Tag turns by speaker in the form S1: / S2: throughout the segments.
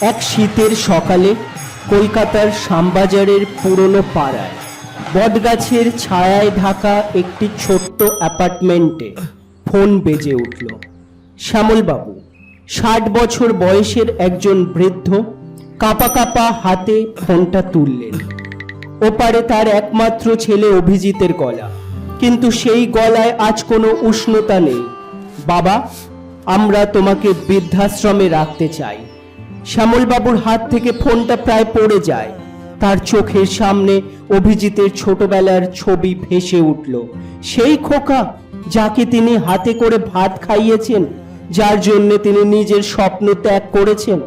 S1: এক শীতের সকালে কলকাতার শ্যামবাজারের পুরনো পাড়ায়, বটগাছের ছায়ায় ঢাকা একটি ছোট্ট অ্যাপার্টমেন্টে ফোন বেজে উঠল। শ্যামলবাবু, ষাট বছর বয়সের একজন বৃদ্ধ কাপা কাপা হাতে ফোনটা তুললেন। ওপারে তার একমাত্র ছেলে অভিজিতের গলা। কিন্তু সেই গলায় আজ কোনো উষ্ণতা নেই। বাবা, আমরা তোমাকে বৃদ্ধাশ্রমে রাখতে চাই। শ্যামলবাবুর হাত থেকে ফোনটা প্রায় পড়ে যায়। তার চোখের সামনে অভিজিতের ছোটবেলার ছবি ভেসে উঠল। সেই খোকা যাকে তিনি হাতে করে ভাত খাইয়েছেন, যার জন্য তিনি নিজের স্বপ্ন ত্যাগ করেছেন।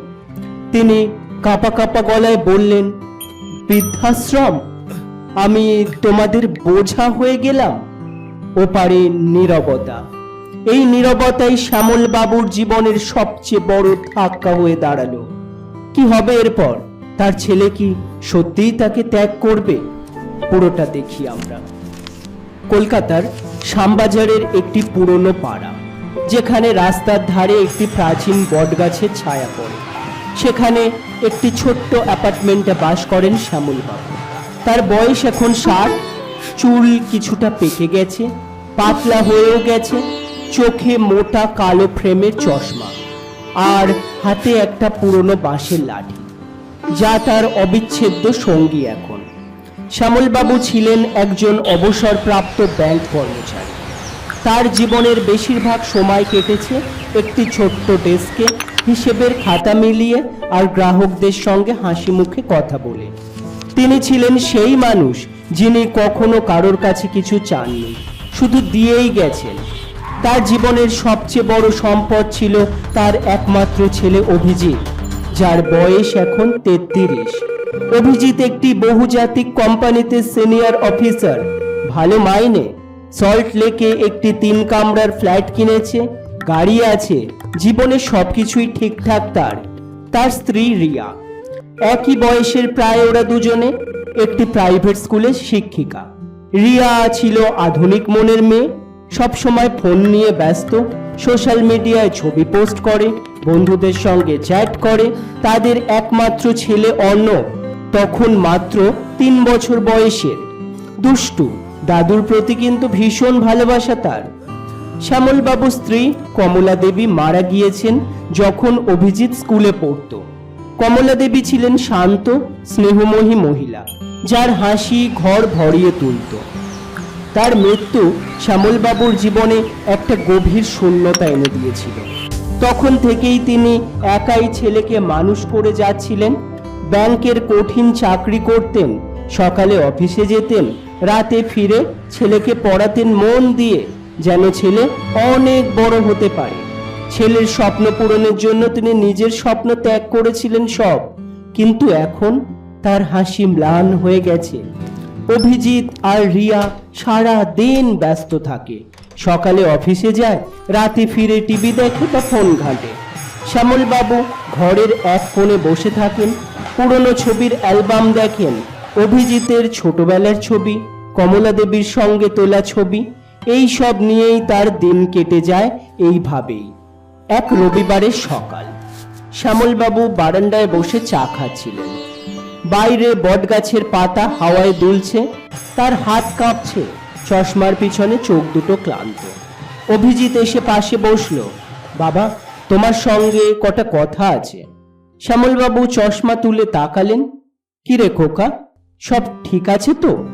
S1: তিনি কাপা কাপা গলায় বললেন, বৃদ্ধাশ্রম, আমি তোমাদের বোঝা হয়ে গেলাম। ওপারে নীরবতা। এই নীরবতাই শ্যামল বাবুর জীবনের সবচেয়ে বড় ধাক্কা হয়ে দাঁড়াল। কি হবে এরপর? তার ছেলে কি সত্যিই তাকে ত্যাগ করবে? পুরোটা দেখি আমরা। কলকাতার শ্যামবাজারের একটি পুরনো পাড়া, যেখানে রাস্তার ধারে একটি প্রাচীন বটগাছের ছায়া পড়ে। সেখানে একটি ছোট্ট অ্যাপার্টমেন্টে বাস করেন শ্যামল শ্যামলবাবু। তার বয়স এখন ষাট, চুল কিছুটা পেকে গেছে, পাতলা হয়েও গেছে, চোখে মোটা কালো ফ্রেমের চশমা। আর হাতে একটা পুরনো বাঁশের লাঠি। যা তার অবিচ্ছেদ্য সঙ্গী এখন। শ্যামলবাবু ছিলেন একজন অবসরপ্রাপ্ত ব্যাংক কর্মচারী। তার জীবনের বেশিরভাগ সময় কেটেছে একটি ছোট্ট ডেস্কে হিসেবের খাতা মিলিয়ে আর গ্রাহকদের সঙ্গে হাসি মুখে কথা বলে। তিনি ছিলেন সেই মানুষ যিনি কখনো কারোর কাছে কিছু চাননি, শুধু দিয়েই গেছেন। তার জীবনের সবচেয়ে বড় সম্পদ ছিল তার একমাত্র ছেলে অভিজিৎ, যার বয়স এখন তেত্রিশ। অভিজিৎ একটি বহুজাতিক কোম্পানিতে সিনিয়র অফিসার, ভালো মাইনে। সল্ট লেকে একটি তিন কামরার ফ্ল্যাট কিনেছে, গাড়ি আছে, জীবনে সবকিছুই ঠিকঠাক তার। তার স্ত্রী রিয়া। একই বয়সের প্রায় ওরা দুজনে, একটি প্রাইভেট স্কুলের শিক্ষিকা। রিয়া ছিল আধুনিক মনের মেয়ে সবসময় ফোন নিয়ে ব্যস্ত, সোশ্যাল মিডিয়ায় ছবি পোস্ট করে, বন্ধুদের সঙ্গে চ্যাট করে, তাদের একমাত্র ছেলে অর্ণব, তখন মাত্র তিন বছর বয়সের। দুষ্টু, দাদুর প্রতি কিন্তু ভীষণ ভালোবাসা তার। শ্যামলবাবু স্ত্রী কমলা দেবী মারা গিয়েছেন যখন অভিজিৎ স্কুলে পড়তো। কমলা দেবী ছিলেন শান্ত, স্নেহময়ী মহিলা, যার হাসি ঘর ভরিয়ে তুলত। তার মৃত্যু শ্যামলবাবুর জীবনে একটা গভীর শূন্যতা এনে দিয়েছিল। তখন থেকেই তিনি একাই ছেলেকে মানুষ করে যাচ্ছিলেন, ব্যাংকের কঠিন চাকরি করতেন, সকালে অফিসে যেতেন, রাতে ফিরে ছেলেকে পড়াতেন মন দিয়ে, যেন ছেলে অনেক বড় হতে পারে। ছেলের স্বপ্ন পূরণের জন্য তিনি নিজের স্বপ্ন ত্যাগ করেছিলেন সব, কিন্তু এখন তার হাসি ম্লান হয়ে গেছে। অভিজিৎ আর রিয়া সারা দিন ব্যস্ত থাকে। সকালে অফিসে যায়, রাতে ফিরে টিভি দেখে বা ফোন ঘাটে। শ্যামলবাবু ঘরের এক কোণে বসে থাকেন, পুরনো ছবির অ্যালবাম দেখেন, অভিজিতের ছোটবেলার ছবি, কমলা দেবীর সঙ্গে তোলা ছবি, এই সব নিয়েই তার দিন কেটে যায় এইভাবেই। এক রবিবারের সকাল। শ্যামলবাবু বারান্দায় বসে চা খাচ্ছিলেন। বাইরে বটগাছের পাতা হাওয়ায় দুলছে, তার হাত কাঁপছে, চশমার পিছনে চোখ দুটো ক্লান্ত। অভিজিৎ এসে পাশে বসল, বাবা, তোমার সঙ্গে কটা কথা আছে। শ্যামলবাবু চশমা তুলে তাকালেন কি রে খোকা, সব ঠিক আছে তো?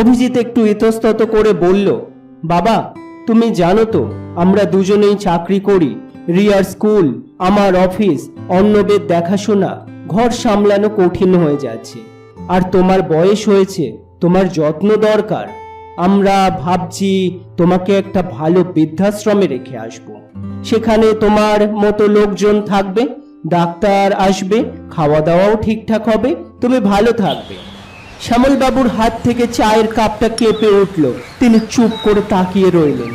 S1: অভিজিৎ একটু ইতস্তত করে বলল, বাবা, তুমি জানো তো, আমরা দুজনেই চাকরি করি, রিয়ার স্কুল, আমার অফিস, অন্নবের দেখাশোনা। ঘর সামলানো কঠিন হয়ে যাচ্ছে। আর তোমার বয়স হয়েছে, তোমার যত্ন দরকার। আমরা ভাবছি তোমাকে একটা ভালো বৃদ্ধাশ্রমে রেখে আসব। সেখানে তোমার মতো লোকজন থাকবে, ডাক্তার আসবে খাওয়া দাওয়াও ঠিকঠাক হবে, তুমি ভালো থাকবে। শ্যামলবাবুর হাত থেকে চায়ের কাপটা কেঁপে উঠল। তিনি চুপ করে তাকিয়ে রইলেন।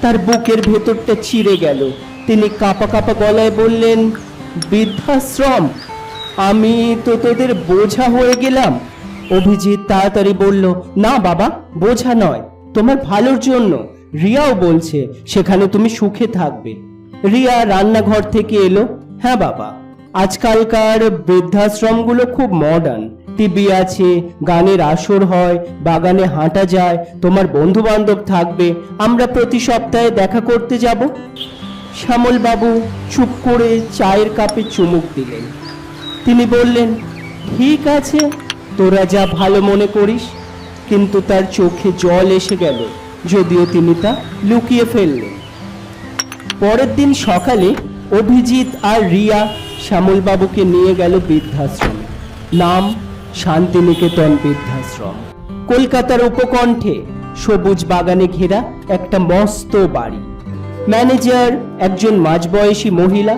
S1: তার বুকের ভেতরটা ছিঁড়ে গেল। তিনি কাপা কাপা গলায় বললেন, বৃদ্ধাশ্রম? আমি তো তোদের বোঝা হয়ে গেলাম। অভিজিৎ তাড়াতাড়ি বলল, না বাবা, বোঝা নয়। তোমার ভালোর জন্য। রিয়াও বলছে, সেখানে তুমি সুখে থাকবে। রিয়া রান্নাঘর থেকে এলো। হ্যাঁ বাবা, আজকালকার বৃদ্ধাশ্রমগুলো খুব মডার্ন টিভি আছে, গানের আসর হয়, বাগানে হাঁটা যায়, তোমার বন্ধু বান্ধব থাকবে। আমরা প্রতি সপ্তাহে দেখা করতে যাব। শ্যামল বাবু চুপ করে চায়ের কাপে চুমুক দিলেন। তিনি বললেন, ঠিক আছে, তোরা যা ভালো মনে করিস, কিন্তু তার চোখে জল এসে গেল, যদিও তিনি তা লুকিয়ে ফেললেন। পরের দিন সকালে অভিজিৎ আর রিয়া শ্যামলবাবুকে নিয়ে গেল বৃদ্ধাশ্রমে। নাম শান্তিনিকেতন বৃদ্ধাশ্রম। কলকাতার উপকণ্ঠে সবুজ বাগানে ঘেরা একটা মস্ত বাড়ি। ম্যানেজার একজন মাঝবয়সী মহিলা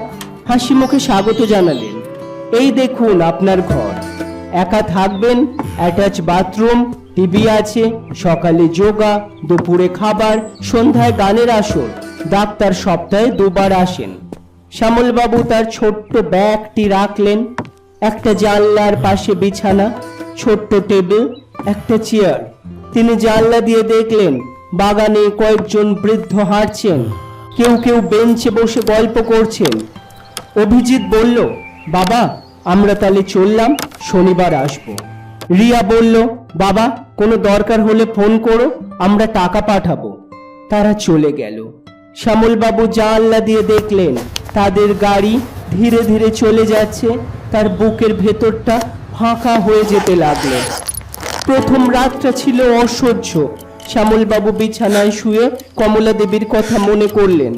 S1: হাসি মুখে স্বাগত জানালেন। এই দেখুন আপনার ঘর। একা থাকবেন অ্যাটাচ বাথরুম টিভি আছে, সকালে যোগা, দুপুরে খাবার, সন্ধ্যায় গানের আসর। ডাক্তার সপ্তাহে দুবার আসেন। শ্যামলবাবু তার ছোট্ট ব্যাগটি রাখলেন, একটা জানলার পাশে বিছানা, ছোট্ট টেবিল, একটা চেয়ার। তিনি জানলা দিয়ে দেখলেন, বাগানে কয়েকজন বৃদ্ধ হাঁটছেন। কেউ কেউ বেঞ্চে বসে গল্প করছেন। অভিজিৎ বলল বাবা, আমরা তাহলে চললাম, শনিবার আসব। রিয়া বলল, বাবা, কোনো দরকার হলে ফোন করো, আমরা টাকা পাঠাবো। তারা চলে গেল। শ্যামলবাবু জানলা দিয়ে দেখলেন, তাদের গাড়ি ধীরে ধীরে চলে যাচ্ছে, তার বুকের ভেতরটা ফাঁকা হয়ে যেতে লাগল। প্রথম রাতটা ছিল অসহ্য। শ্যামলবাবু বিছানায় শুয়ে কমলা দেবীর কথা মনে করলেন।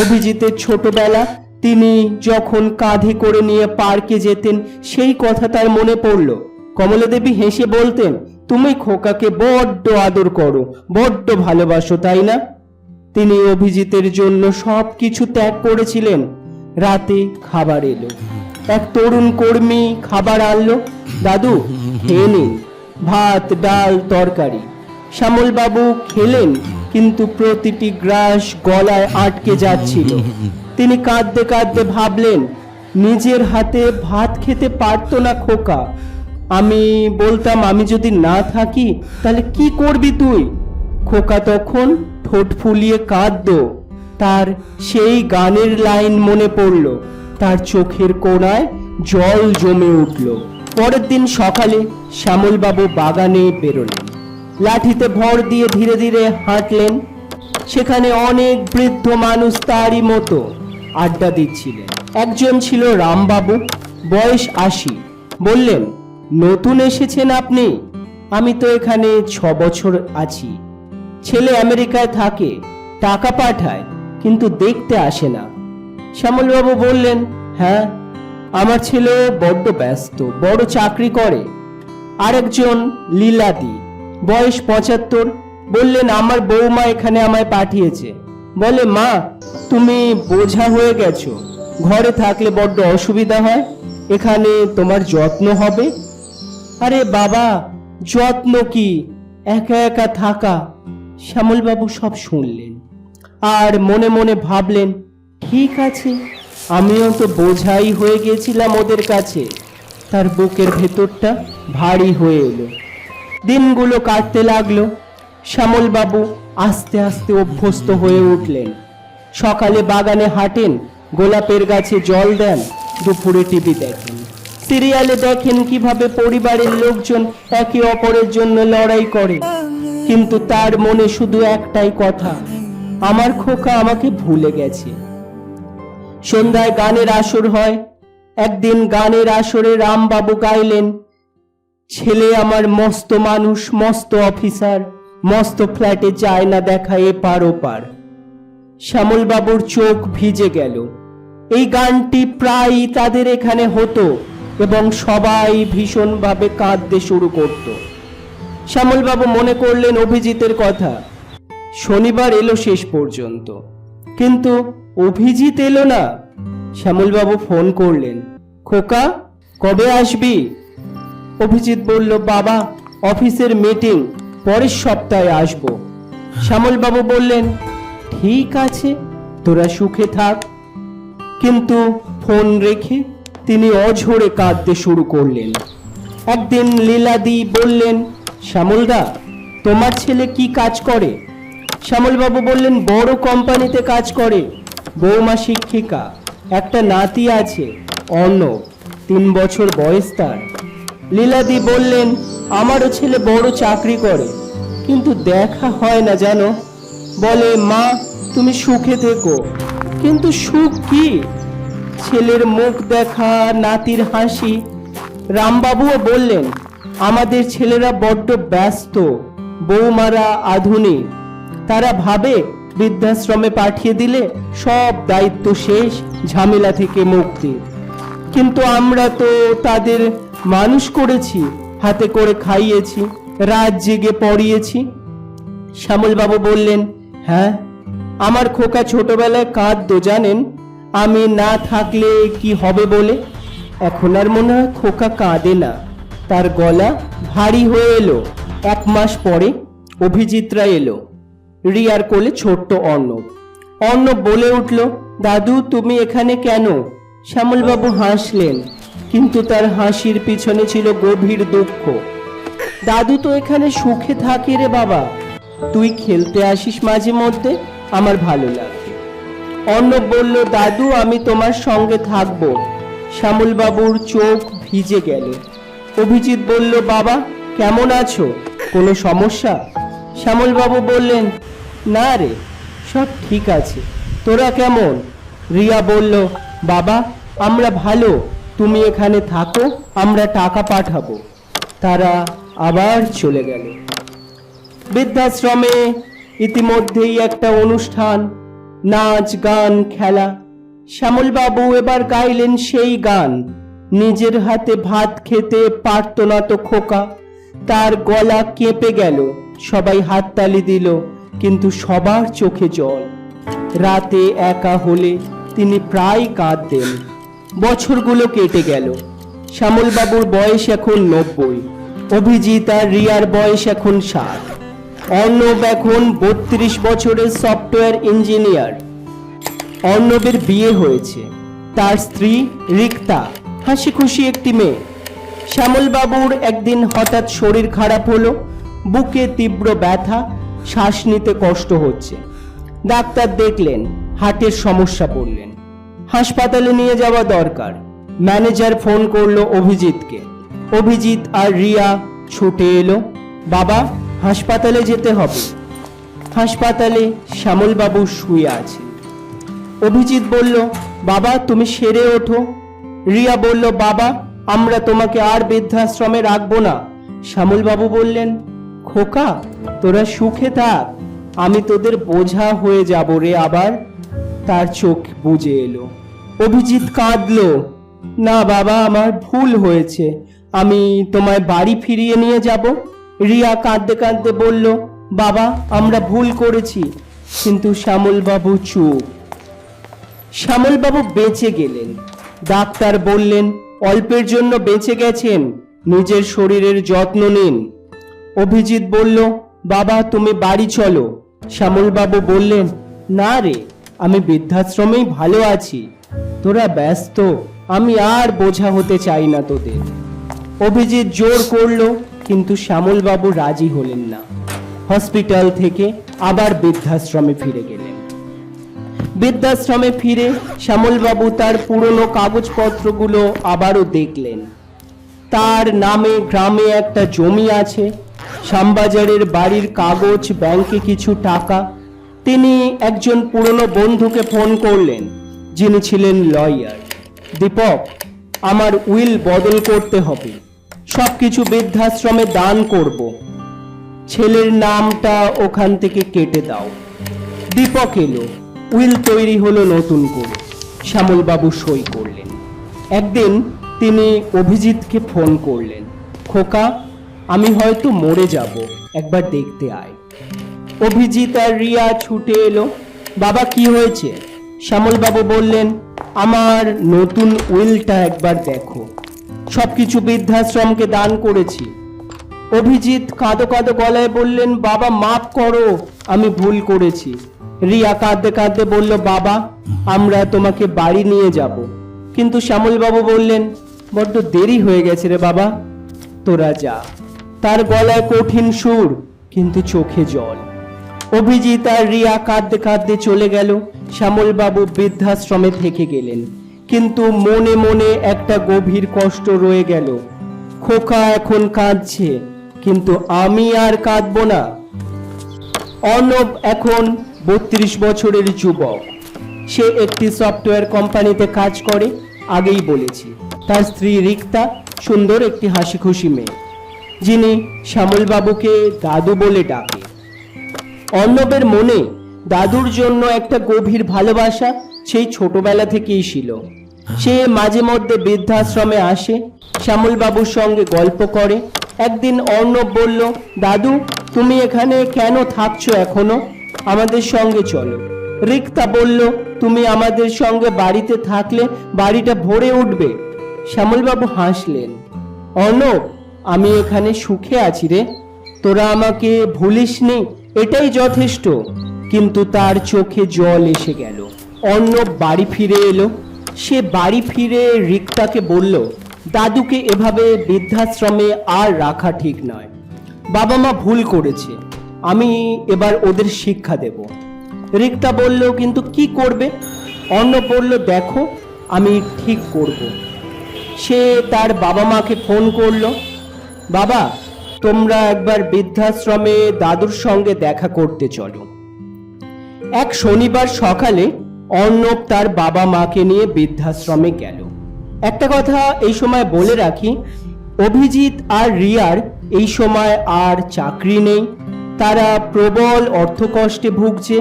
S1: অভিজিতের ছোটবেলা তিনি যখন কাঁধে করে নিয়ে পার্কে যেতেন, সেই কথা তার মনে পড়ল। কমলা দেবী হেসে বলতেন, তুমি খোকাকে বড্ড আদর করো, বড্ড ভালোবাসো, তাই না? তিনি অভিজিতের জন্য সব কিছু ত্যাগ করেছিলেন। রাতে খাবার এলো। এক তরুণ কর্মী খাবার আনলো। দাদু, খেয়ে নিন। ভাত, ডাল, তরকারি। শ্যামলবাবু খেলেন, কিন্তু প্রতিটি গ্রাস গলায় আটকে যাচ্ছিল। তিনি কাঁদতে কাঁদতে ভাবলেন, নিজের হাতে ভাত খেতে পারতো না খোকা। আমি বলতাম, আমি যদি না থাকি, তাহলে কি করবি তুই? খোকা তখন ঠোঁট ফুলিয়ে কাঁদতো। তার সেই গানের লাইন মনে পড়ল। তার চোখের কোণায় জল জমে উঠল। পরের দিন সকালে শ্যামলবাবু বাগানে বেরোলেন। লাঠিতে ভর দিয়ে ধীরে ধীরে হাঁটলেন। সেখানে অনেক বৃদ্ধ মানুষ তারই মতো। আড্ডা দিচ্ছিলেন। একজন ছিল রামবাবু, বয়স আশি। বললেন, নতুন এসেছেন আপনি? আমি তো এখানে ছ বছর আছি। ছেলে আমেরিকায় থাকে, টাকা পাঠায়, কিন্তু দেখতে আসে না। শ্যামলবাবু বললেন হ্যাঁ আমার ছেলে বড্ড ব্যস্ত, বড় চাকরি করে। আরেকজন, লীলাদি, বয়স পঁচাত্তর। বললেন, আমার বৌমা এখানে আমায় পাঠিয়েছে। বলে, মা, তুমি বোঝা হয়ে গেছো। ঘরে থাকলে বড্ড অসুবিধা হয়। এখানে তোমার যত্ন হবে? আরে বাবা, যত্ন কি? একা একা থাকা? শ্যামলবাবু সব শুনলেন আর মনে মনে ভাবলেন, ঠিক আছে, আমিও তো বোঝাই হয়ে গেছিলাম ওদের কাছে। তার বুকের ভেতরটা ভারী হয়ে এলো। দিনগুলো কাটতে লাগল। শ্যামলবাবু আস্তে আস্তে অভ্যস্ত হয়ে উঠলেন। সকালে বাগানে হাঁটেন, গোলাপের গাছে জল দেন, দুপুরে টিভি দেখেন। সিরিয়ালে দেখেন কীভাবে পরিবারের লোকজন একে অপরের জন্য লড়াই করে। কিন্তু তার মনে শুধু একটাই কথা, আমার খোকা আমাকে ভুলে গেছে। সন্ধ্যায় গানের আসর হয়। একদিন গানের আসরে রামবাবু গাইলেন, ছেলে আমার মস্ত মানুষ, মস্ত অফিসার। মস্ত ফ্ল্যাটে যায় না দেখা এ পার ওপার। শ্যামলবাবুর চোখ ভিজে গেল। এই গানটি প্রায়ই তাদের এখানে হতো এবং সবাই ভীষণভাবে কাঁদতে শুরু করত। শ্যামলবাবু মনে করলেন অভিজিতের কথা, শনিবার এলো শেষ পর্যন্ত। কিন্তু অভিজিৎ এলো না? শ্যামলবাবু ফোন করলেন, খোকা, কবে আসবি? অভিজিৎ বলল, বাবা, অফিসের মিটিং। পরের সপ্তাহে আসব। শ্যামলবাবু বললেন, ঠিক আছে, তোরা সুখে থাক। কিন্তু ফোন রেখে তিনি অঝরে কাঁদতে শুরু করলেন। একদিন লীলাদি বললেন, শ্যামলদা, তোমার ছেলে কি কাজ করে? শ্যামলবাবু বললেন, বড় কোম্পানিতে কাজ করে, বৌমা শিক্ষিকা। একটা নাতি আছে, অর্ণব, তিন বছর বয়স তার। লীলাদি বললেন, আমারও ছেলে বড় চাকরি করে, কিন্তু দেখা হয় না জানো বলে, মা, তুমি সুখে থেকো। কিন্তু সুখ কি? ছেলের মুখ দেখা, নাতির হাসি। রামবাবুও বললেন, আমাদের ছেলেরা বড্ড ব্যস্ত বৌমারা আধুনিক। তারা ভাবে, বৃদ্ধাশ্রমে পাঠিয়ে দিলে সব দায়িত্ব শেষ, ঝামেলা থেকে মুক্তি। কিন্তু আমরা তো তাদের মানুষ করেছি, হাতে করে খাইয়েছি, রাত জেগে পড়িয়েছি। শ্যামলবাবু বললেন হ্যাঁ আমার খোকা ছোটবেলায় কাঁদতো, জানেন? আমি না থাকলে কি হবে বলে? এখন আর মনে হয় খোকা কাঁদে না। তার গলা ভারী হয়ে এলো। এক মাস পরে অভিজিৎরা এলো, রিয়ার কোলে ছোট্ট অর্ণব। অর্ণব বলে উঠল, দাদু, তুমি এখানে কেন? শ্যামলবাবু হাসলেন কিন্তু তার হাসির পিছনে ছিল গভীর দুঃখ। দাদু তো এখানে সুখে থাকে রে বাবা। তুই খেলতে আসিস মাঝে মধ্যে, আমার ভালো লাগে। অর্ণব বলল, দাদু, আমি তোমার সঙ্গে থাকব। শ্যামলবাবুর চোখ ভিজে গেল। অভিজিৎ বলল, বাবা, কেমন আছো? কোনো সমস্যা? শ্যামলবাবু বললেন, না রে, সব ঠিক আছে। তোরা কেমন? রিয়া বলল, বাবা, আমরা ভালো। তুমি এখানে থাকো, আমরা টাকা পাঠাবো। তারা আবার চলে গেল। বৃদ্ধাশ্রমে ইতিমধ্যেই একটা অনুষ্ঠান, নাচ, গান, খেলা। শ্যামলবাবু এবার গাইলেন সেই গান। নিজের হাতে ভাত খেতে পারত না তো খোকা। তার গলা কেঁপে গেল। সবাই হাততালি দিল, কিন্তু সবার চোখে জল। রাতে একা হলে তিনি প্রায় কাঁদতেন। বছরগুলো কেটে গেল। শ্যামলবাবুর বয়স এখন নব্বই, অভিজিৎ আর রিয়ার বয়স এখন ষাট। অর্ণব এখন বত্রিশ বছরের সফটওয়্যার ইঞ্জিনিয়ার। অর্ণবের বিয়ে হয়েছে। তার স্ত্রী রিক্তা হাসি খুশি একটি মেয়ে। শ্যামলবাবুর একদিন হঠাৎ শরীর খারাপ হলো, বুকে তীব্র ব্যথা, শ্বাস নিতে কষ্ট হচ্ছে। ডাক্তার দেখলেন, হার্টের সমস্যা পড়লেন। হাসপাতালে নিয়ে যাওয়া দরকার। ম্যানেজার ফোন করল অভিজিৎকে। অভিজিৎ আর রিয়া ছুটে এলো। বাবা, হাসপাতালে যেতে হবে। হাসপাতালে শ্যামলবাবু শুয়ে আছে। অভিজিৎ বলল, বাবা, তুমি সেরে ওঠো। রিয়া বলল, বাবা, আমরা তোমাকে আর বৃদ্ধাশ্রমে রাখব না। শ্যামলবাবু বললেন, খোকা, তোরা সুখে থাক। আমি তোদের বোঝা হয়ে যাব রে আবার। তার চোখ বুঝে এলো। অভিজিৎ কাঁদলো, না বাবা, আমার ভুল হয়েছে। আমি তোমায় বাড়ি ফিরিয়ে নিয়ে যাব। রিয়া কাঁদতে কাঁদতে বলল, বাবা, আমরা ভুল করেছি। কিন্তু শ্যামলবাবু চুপ। শ্যামলবাবু বেঁচে গেলেন। ডাক্তার বললেন, অল্পের জন্য বেঁচে গেছেন, নিজের শরীরের যত্ন নিন। অভিজিৎ বলল, বাবা, তুমি বাড়ি চলো। শ্যামলবাবু বললেন, না রে আমি বৃদ্ধাশ্রমেই ভালো আছি। তোরা ব্যস্ত, আমি আর বোঝা হতে চাই না তোদের। অভিজিৎ জোর করল, কিন্তু শ্যামলবাবু রাজি হলেন না। হসপিটাল থেকে আবার বৃদ্ধাশ্রমে ফিরে গেলেন। বৃদ্ধাশ্রমে ফিরে শ্যামলবাবু তার পুরনো কাগজপত্রগুলো আবারও দেখলেন। তার নামে গ্রামে একটা জমি আছে। শ্যামবাজারের বাড়ির কাগজ, ব্যাংকে কিছু টাকা তিনি একজন পুরনো বন্ধুকে ফোন করলেন, যিনি ছিলেন লয়ার। দীপক, আমার উইল বদল করতে হবে। সব কিছু বৃদ্ধাশ্রমে দান করব। ছেলের নামটা ওখান থেকে কেটে দাও। দীপক এলো। উইল তৈরি হলো নতুন করে। শ্যামলবাবু সই করলেন। একদিন তিনি অভিজিৎকে ফোন করলেন, খোকা, আমি হয়তো মরে যাব, একবার দেখতে আয়। অভিজিৎ আর রিয়া ছুটে এলো। বাবা, কি হয়েছে? শ্যামলবাবু বললেন, আমার নতুন উইলটা একবার দেখো। সবকিছু বৃদ্ধাশ্রমকে দান করেছি। অভিজিৎ কাঁদো কাঁদো গলায় বললেন, বাবা, মাফ করো, আমি ভুল করেছি। রিয়া কাঁদতে কাঁদতে বলল, বাবা, আমরা তোমাকে বাড়ি নিয়ে যাব। কিন্তু শ্যামলবাবু বললেন, বড্ড দেরি হয়ে গেছে রে বাবা, তোরা যা। তার গলায় কঠিন সুর, কিন্তু চোখে জল। অভিজিৎ আর রিয়া কাঁদতে কাঁদতে চলে গেল। শ্যামলবাবু বৃদ্ধাশ্রমে থেকে গেলেন। কিন্তু মনে মনে একটা গভীর কষ্ট রয়ে গেল। খোকা এখন কাঁদছে, কিন্তু আমি আর কাঁদবো না। অর্ণব এখন বত্রিশ বছরের যুবক। সে একটি সফটওয়্যার কোম্পানিতে কাজ করে, আগেই বলেছি। তার স্ত্রী রিক্তা, সুন্দর একটি হাসি খুশি মেয়ে, যিনি শ্যামলবাবুকে দাদু বলে ডাকে। অর্ণবের মনে দাদুর জন্য একটা গভীর ভালোবাসা সেই ছোটবেলা থেকেই ছিল। সে মাঝে মধ্যে বৃদ্ধাশ্রমে আসে, শ্যামলবাবুর সঙ্গে গল্প করে। একদিন অর্ণব বলল, দাদু, তুমি এখানে কেন থাকছো এখনও? আমাদের সঙ্গে চলো। রিক্তা বলল, তুমি আমাদের সঙ্গে বাড়িতে থাকলে বাড়িটা ভরে উঠবে। শ্যামলবাবু হাসলেন, অর্ণব, আমি এখানে সুখে আছি রে। তোরা আমাকে ভুলিসনি এটাই যথেষ্ট। কিন্তু তার চোখে জল এসে গেল। অর্ণব বাড়ি ফিরে এলো। সে বাড়ি ফিরে রিক্তাকে বলল, দাদুকে এভাবে বৃদ্ধাশ্রমে আর রাখা ঠিক নয়। বাবা মা ভুল করেছে। আমি এবার ওদের শিক্ষা দেব। রিক্তা বলল, কিন্তু কি করবে? অর্ণব বলল, দেখো, আমি ঠিক করব। সে তার বাবা মাকে ফোন করল, বাবা তোমরা একবার বৃদ্ধাশ্রমে দাদুর সঙ্গে দেখা করতে চলো। এক শনিবার সকালে অর্ণব তার বাবা মাকে নিয়ে বৃদ্ধাশ্রমে গেল। একটা কথা এই সময় বলে রাখি, অভিজিৎ আর রিয়ার এই সময় আর চাকরি নেই। তারা প্রবল অর্থকষ্টে ভুগছে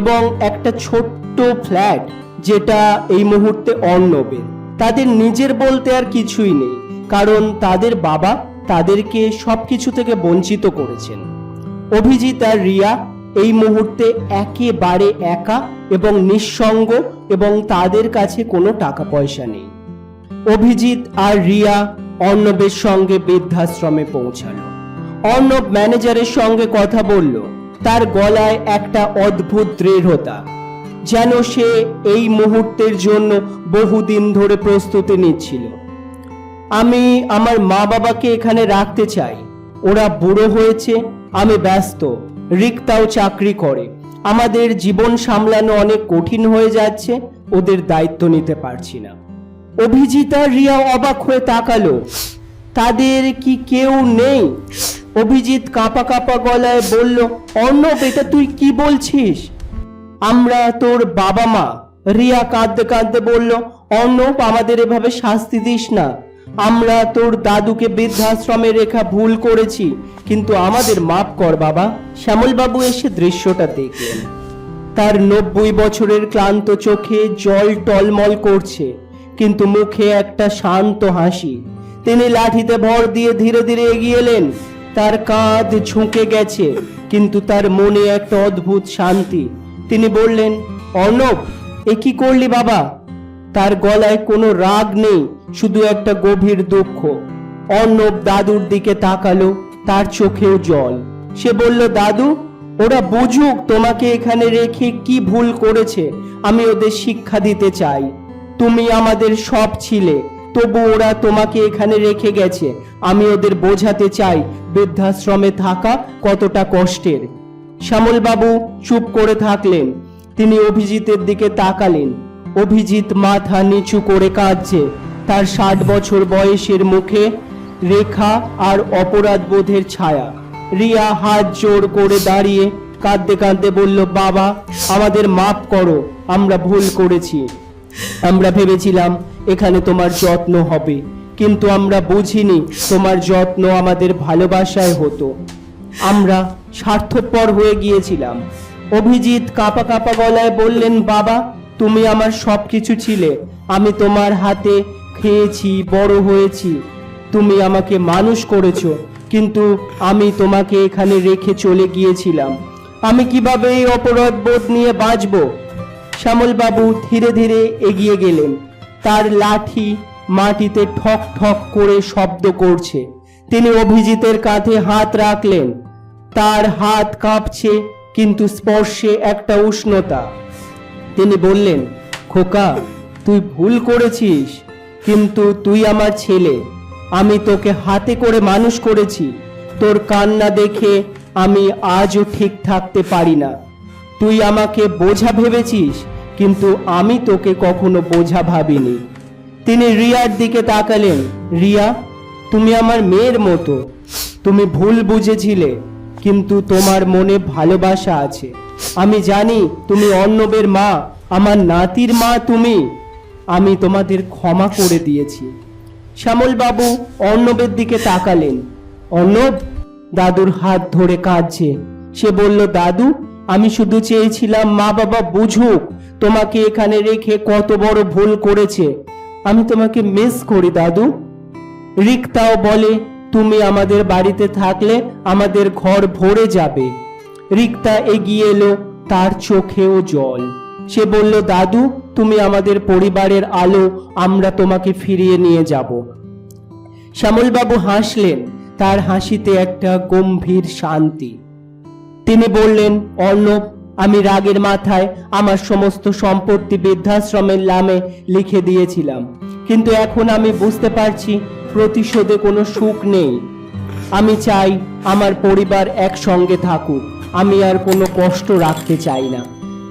S1: এবং একটা ছোট্ট ফ্ল্যাট যেটা এই মুহূর্তে অর্ণবের। তাদের নিজের বলতে আর কিছুই নেই, কারণ তাদের বাবা তাদেরকে সবকিছু থেকে বঞ্চিত করেছেন। অভিজিৎ আর রিয়া এই মুহূর্তে একেবারে একা এবং নিঃসঙ্গ এবং তাদের কাছে কোনো টাকা পয়সা নেই। অভিজিৎ আর রিয়া অর্ণবের সঙ্গে বৃদ্ধাশ্রমে পৌঁছালো। অর্ণব ম্যানেজারের সঙ্গে কথা বলল, তার গলায় একটা অদ্ভুত দৃঢ়তা, যেন সে এই মুহূর্তের জন্য বহুদিন ধরে প্রস্তুতি নিচ্ছিল। আমি আমার মা বাবাকে এখানে রাখতে চাই। ওরা বুড়ো হয়েছে, আমি ব্যস্ত। রিক্তাও চাকরি করে। আমাদের জীবন সামলানো অনেক কঠিন হয়ে যাচ্ছে, ওদের দায়িত্ব নিতে পারছি না। অভিজিতা, রিয়া অবাক হয়ে তাকালো। তাদের কি কেউ নেই? অভিজিৎ কাঁপা কাঁপা গলায় বলল, অর্ণব, এটা তুই কি বলছিস? আমরা তোর বাবা মা। রিয়া কাঁদতে কাঁদতে বলল, অর্ণব, আমাদের এভাবে শাস্তি দিস না। আমরা তোর দাদুকে বৃদ্ধাশ্রমে রেখা ভুল করেছি, কিন্তু আমাদের মাপ কর বাবা। শ্যামলবাবু এসে দৃশ্যটা দেখলেন। তার নব্বই বছরের ক্লান্ত চোখে জল টলমল করছে, কিন্তু মুখে একটা শান্ত হাসি। তিনি লাঠিতে ভর দিয়ে ধীরে ধীরে এগিয়ে এলেন। তার কাঁধ ঝুঁকে গেছে, কিন্তু তার মনে একটা অদ্ভুত শান্তি। তিনি বললেন, অর্ণব, এ কি করলি বাবা? তার গলায় কোনো রাগ নেই, শুধু একটা গভীর দুঃখ। অর্ণব দাদুর দিকে তাকালো, তার চোখেও জল। সে বলল, দাদু, ওরা বুঝুক তোমাকে এখানে রেখে কি ভুল করেছে। আমি ওদের শিক্ষা দিতে চাই। তুমি আমাদের সব ছিলে, তবু ওরা তোমাকে এখানে রেখে গেছে। আমি ওদের বোঝাতে চাই, বৃদ্ধাশ্রমে থাকা কতটা কষ্টের। শ্যামলবাবু চুপ করে থাকলেন। তিনি অভিজিতের দিকে তাকালেন। অভিজিৎ মাথা নিচু করে কাঁদছে। তার ষাট বছর বয়সের মুখে রেখা আর অপরাধ বোধের ছায়া। রিয়া হাত জোর করে দাঁড়িয়ে কাঁদতে কাঁদতে বলল, বাবা, আমাদের মাফ করো, আমরা ভুল করেছি। আমরা ভেবেছিলাম এখানে তোমার যত্ন হবে, কিন্তু আমরা বুঝিনি তোমার যত্ন আমাদের ভালোবাসায় হতো। আমরা স্বার্থপর হয়ে গিয়েছিলাম। অভিজিৎ কাঁপা কাঁপা গলায় বললেন, বাবা তুমি আমার সব কিছু ছিলে। আমি তোমার হাতে খেয়েছি, বড় হয়েছি। তুমি আমাকে মানুষ করেছ, কিন্তু আমি তোমাকে এখানে রেখে চলে গিয়েছিলাম। আমি কীভাবে এই অপরাধ বোধ নিয়ে বাঁচবো? শ্যামলবাবু ধীরে ধীরে এগিয়ে গেলেন। তার লাঠি মাটিতে ঠক ঠক করে শব্দ করছে। তিনি অভিজিতের কাঁধে হাত রাখলেন। তার হাত কাঁপছে, কিন্তু স্পর্শে একটা উষ্ণতা। তিনি বললেন, খোকা, তুই ভুল করেছিস, কিন্তু তুই আমার ছেলে। আমি তোকে হাতে করে মানুষ করেছি। তোর কান্না দেখে আমি আজও ঠিক থাকতে পারি না। তুই আমাকে বোঝা ভেবেছিস, কিন্তু আমি তোকে কখনো বোঝা ভাবিনি। তিনি রিয়ার দিকে তাকালেন। রিয়া, তুমি আমার মেয়ের মতো। তুমি ভুল বুঝেছিলে, কিন্তু তোমার মনে ভালোবাসা আছে। আমি জানি তুমি অর্ণবের মা, আমার নাতির মা তুমি। আমি তোমাদের ক্ষমা করে দিয়েছি। শ্যামলবাবু অর্ণবের দিকে তাকালেন। অর্ণব, দাদুর হাত ধরে কাঁদছে। সে বলল, দাদু, আমি শুধু চেয়েছিলাম মা বাবা বুঝুক, তোমাকে এখানে রেখে কত বড় ভুল করেছে। আমি তোমাকে মিস করি, দাদু। রিক্তাও বলে, তুমি আমাদের বাড়িতে থাকলে আমাদের ঘর ভরে যাবে। রিক্তা এগিয়ে এলো, তার চোখেও জল। সে বলল, দাদু, তুমি আমাদের পরিবারের আলো, আমরা তোমাকে ফিরিয়ে নিয়ে যাব। শ্যামলবাবু হাসলেন, তার হাসিতে একটা গম্ভীর শান্তি। তিনি বললেন, অর্ণব, আমি রাগের মাথায় আমার সমস্ত সম্পত্তি বৃদ্ধাশ্রমের নামে লিখে দিয়েছিলাম, কিন্তু এখন আমি বুঝতে পারছি প্রতিশোধে কোনো সুখ নেই। আমি চাই আমার পরিবার একসঙ্গে থাকুক। আমি আর কোনো কষ্ট রাখতে চাই না।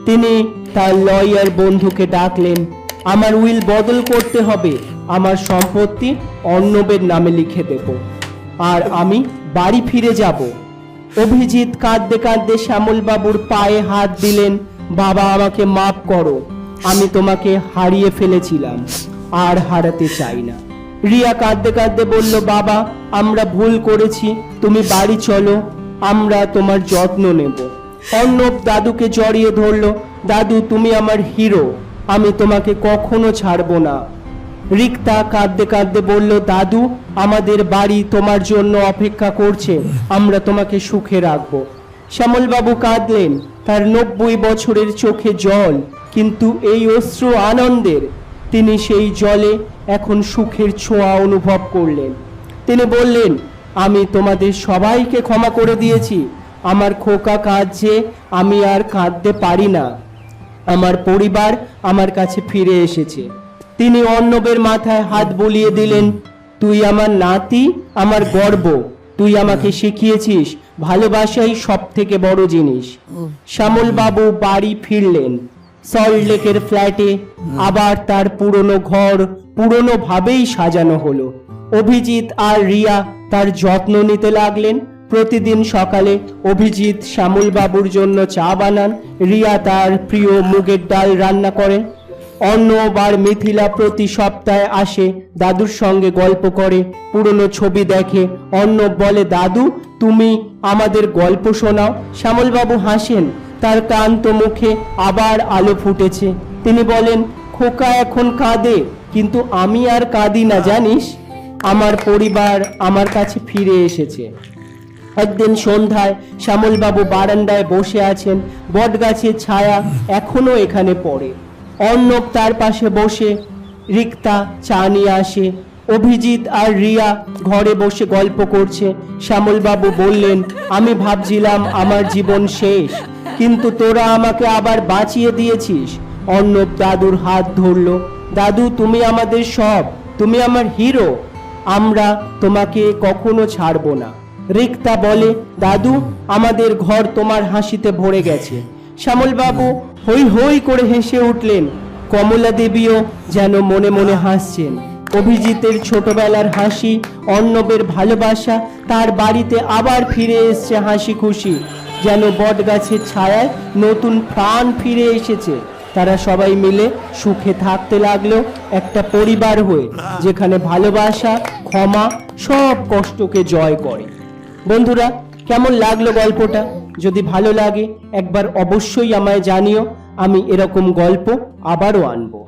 S1: তিনি তার লয়ার বন্ধুকে ডাকলেন, আমার উইল বদল করতে হবে, আমার সম্পত্তি অর্ণবের নামে লিখে দেব, আর আমি বাড়ি ফিরে যাব। অভিজিৎ কাঁদতে কাঁদতে শ্যামলবাবুর পায়ে হাত দিলেন, বাবা, আমাকে মাফ করো, আমি তোমাকে হারিয়ে ফেলেছিলাম, আর হারাতে চাই না। রিয়া কাঁদতে কাঁদতে বলল, বাবা, আমরা ভুল করেছি, তুমি বাড়ি চলো আমরা তোমার যত্ন নেব। অর্ণব দাদুকে জড়িয়ে ধরলো, দাদু, তুমি আমার হিরো, আমি তোমাকে কখনো ছাড়বো না। রিক্তা কাঁদতে কাঁদতে বলল, দাদু, আমাদের বাড়ি তোমার জন্য অপেক্ষা করছে, আমরা তোমাকে সুখে রাখব। শ্যামলবাবু কাঁদলেন, তার নব্বই বছরের চোখে জল, কিন্তু এই অশ্রু আনন্দের, তিনি সেই জলে এখন সুখের ছোঁয়া অনুভব করলেন। তিনি বললেন আমি তোমাদের সবাইকে ক্ষমা করে দিয়েছি। আমার খোকা কাঁদছে, আমি আর কাঁদতে পারি না। আমার পরিবার আমার কাছে ফিরে এসেছে। তিনি অর্ণবের মাথায় হাত বুলিয়ে দিলেন, তুই আমার নাতি, আমার গর্ব। তুই আমাকে শিখিয়েছিস, ভালোবাসাই সব থেকে বড় জিনিস। শ্যামল বাবু বাড়ি ফিরলেন। সল্টলেকের ফ্ল্যাটে আবার তার পুরনো ঘর পুরনো ভাবেই সাজানো হলো। অভিজিৎ আর রিয়া তার যত্ন নিতে লাগলেন। প্রতিদিন সকালে অভিজিৎ শ্যামল বাবুর জন্য চা বানান। রিয়া তার প্রিয় মুগের ডাল রান্না করেন। অর্ণব আর মিথিলা প্রতি সপ্তাহে আসে, দাদুর সঙ্গে গল্প করে। পুরনো ছবি দেখে অর্ণব বলে, দাদু, তুমি আমাদের গল্প শোনাও। শ্যামলবাবু হাসেন। তার ক্লান্ত মুখে আবার আলো ফুটেছে। তিনি বলেন, খোকা এখন কাঁদে, কিন্তু আমি আর কাঁদি না, জানিস? আমার পরিবার আমার কাছে ফিরে এসেছে। একদিন সন্ধ্যায় শ্যামলবাবু বারান্দায় বসে আছেন বটগাছের ছায়া এখনও এখানে পড়ে। অর্ণব তার পাশে বসে, রিক্তা চা নিয়ে আসে, অভিজিৎ আর রিয়া ঘরে বসে গল্প করছে। শ্যামলবাবু বললেন, আমি ভাবছিলাম আমার জীবন শেষ, কিন্তু তোরা আমাকে আবার বাঁচিয়ে দিয়েছিস। অর্ণব দাদুর হাত ধরলো, দাদু, তুমি আমাদের সব, তুমি আমার হিরো। আমরা তোমাকে কখনো ছাড়বো না। রিক্তা বলে, দাদু, আমাদের ঘর তোমার হাসিতে ভরে গেছে। শ্যামলবাবু হই হই করে হেসে উঠলেন। কমলা দেবীও যেন মনে মনে হাসছেন। অভিজিতের ছোটবেলার হাসি, অর্ণবের ভালোবাসা, তার বাড়িতে আবার ফিরে এসছে হাসি খুশি যেন বট গাছের ছায়ায় নতুন প্রাণ ফিরে এসেছে। তারা সবাই মিলে সুখে থাকতে লাগল একটা পরিবার হয়ে, যেখানে ভালোবাসা, ক্ষমা, সব কষ্টকে জয় করে। বন্ধুরা, কেমন লাগল গল্পটা? যদি ভালো লাগে, একবার অবশ্যই আমায় জানিও, আমি এরকম গল্প আবারও আনব।